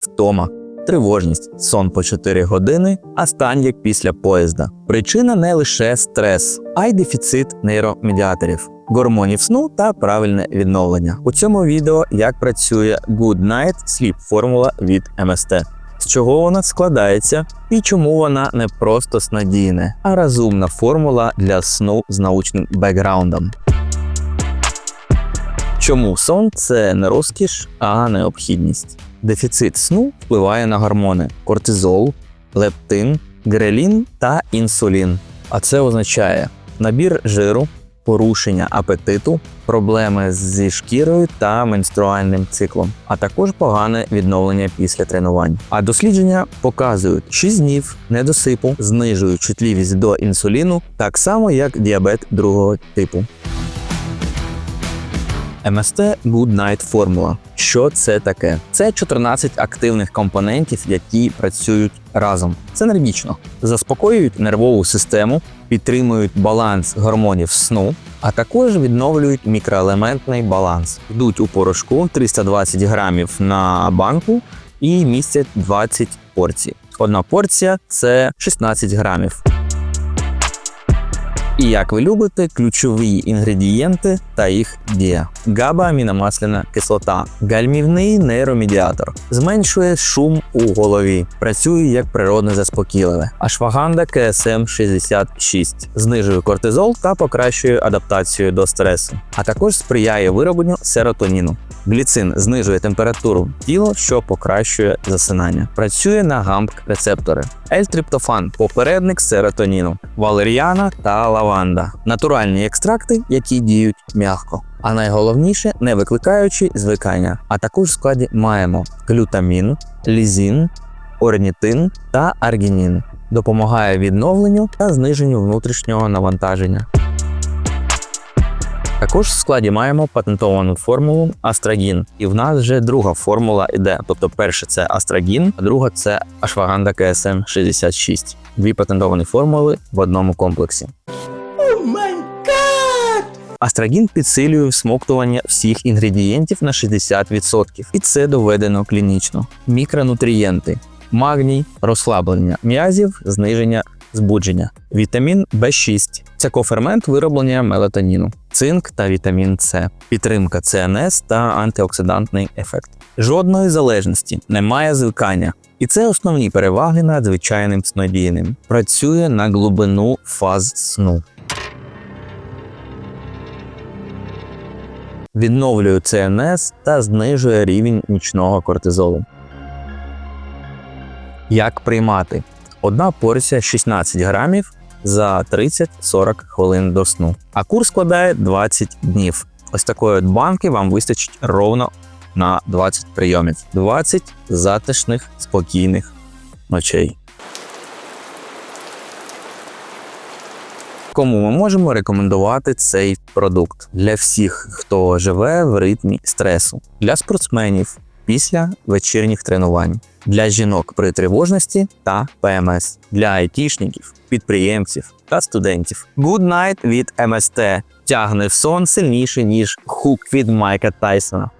втома, тривожність, сон по 4 години, а стан як після поїзда. Причина не лише стрес, а й дефіцит нейромедіаторів, гормонів сну та правильне відновлення. У цьому відео як працює Good Night Sleep формула від МСТ. З чого вона складається і чому вона не просто снадійне, а розумна формула для сну з научним бекграундом. Чому сон це не розкіш, а необхідність? Дефіцит сну впливає на гормони кортизол, лептин, грелін та інсулін. А це означає набір жиру, порушення апетиту, проблеми зі шкірою та менструальним циклом, а також погане відновлення після тренувань. А дослідження показують, 6 днів недосипу знижують чутливість до інсуліну, так само як діабет другого типу. МСТ Good Night формула. Що це таке? Це 14 активних компонентів, які працюють разом. Це нервічно. Заспокоюють нервову систему, підтримують баланс гормонів сну, а також відновлюють мікроелементний баланс. Йдуть у порошку 320 грамів на банку і містять 20 порцій. Одна порція це 16 грамів. І як ви любите, ключові інгредієнти та їх дія. Габа-аміномасляна кислота, гальмівний нейромедіатор, зменшує шум у голові, працює як природне заспокійливе. Ашваганда КСМ 66 знижує кортизол та покращує адаптацію до стресу, а також сприяє виробленню серотоніну. Гліцин знижує температуру тіла, що покращує засинання. Працює на гамп-рецептори. L-триптофан – попередник серотоніну, валеріана та лаванда натуральні екстракти, які діють м'яко. А найголовніше не викликаючи звикання. А також в складі маємо глютамін, лізін, орнітин та аргінін. Допомагає відновленню та зниженню внутрішнього навантаження. Також в складі маємо патентовану формулу астрагін. І в нас вже друга формула іде. Тобто, перше це астрагін, а друга це ашваганда КСМ 66. Дві патентовані формули в одному комплексі. Астрагін підсилює всмоктування всіх інгредієнтів на 60%, і це доведено клінічно. Мікронутрієнти: магній, розслаблення м'язів, зниження збудження, вітамін В6, це кофермент вироблення мелатоніну, цинк та вітамін С, підтримка ЦНС та антиоксидантний ефект. Жодної залежності, немає звикання. І це основні переваги над звичайним снодійним. Працює на глибину фаз сну. Відновлює ЦНС та знижує рівень нічного кортизолу. Як приймати? Одна порція 16 грамів за 30-40 хвилин до сну. А курс складає 20 днів. Ось такої от банки вам вистачить ровно на 20 прийомів. 20 затишних, спокійних ночей. Кому ми можемо рекомендувати цей продукт для всіх, хто живе в ритмі стресу, для спортсменів після вечірніх тренувань, для жінок при тривожності та ПМС, для айтішників, підприємців та студентів. Good Night від МСТ тягне в сон сильніше ніж хук від Майка Тайсона.